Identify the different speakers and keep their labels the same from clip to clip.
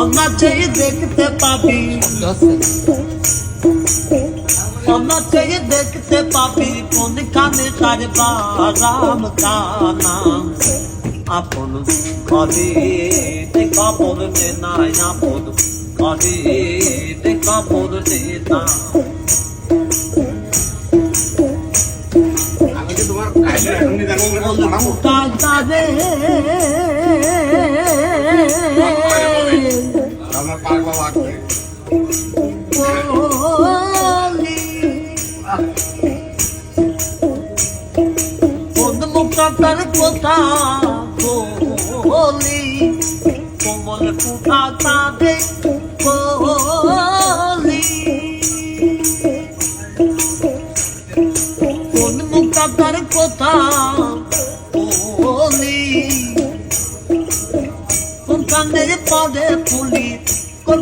Speaker 1: অনাচেই দেখতে পাবি। অনাচেই দেখতে পাবি কোনখানে তার বারাম কানা আপন কবি কাপড় নে নাই আপন কবি কাপড় নে। না
Speaker 2: তোমার আমার পাগলা
Speaker 1: কথা বলি কোমল কুঠা কাঁদে বলি কোন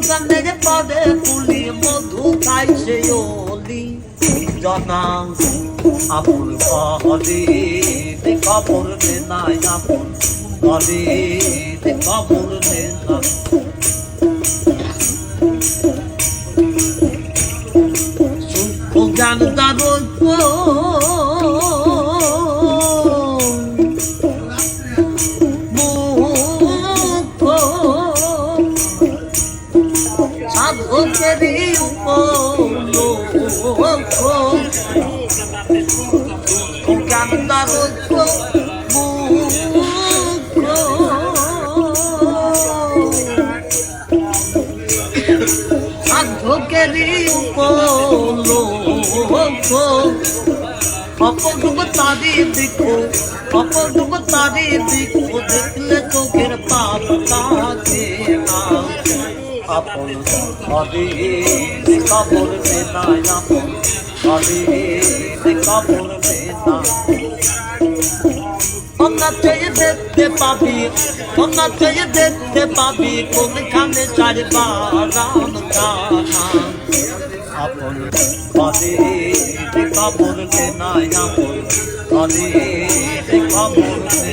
Speaker 1: পদে মধু খাইছে অলি। জনা আপন কহলি নে নাই আপন কাপড় সাধকেরই কান্দার সাধকেরই অপডুব তারি দেখো অপডুব তারি দেখো দেখলে চোখের পাপ কাছে আপন কবি কাপড় নে আপন কবি কাপড় নে দেখতে পাবি অনাচয়ে দেখতে পাবি কোনখানে চারবা রাম কানা। আপন কবি কাপড় নে আপন কবি কাপড় নে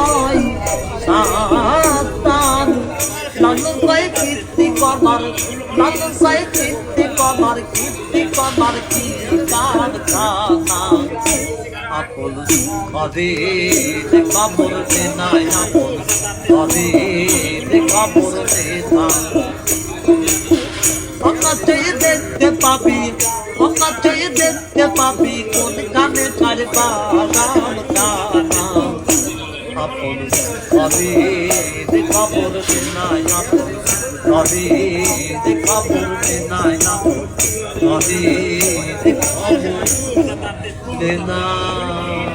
Speaker 1: ভাই কীর্তি করবার লালন ভাই কীর্তি করবার কীর্তি করবার কি কার কানা আপন কবে কাপড় নে নাই আপন কবে কাপড় নে না কাপড় নে নাই আপন কবি কাপড় নে নাই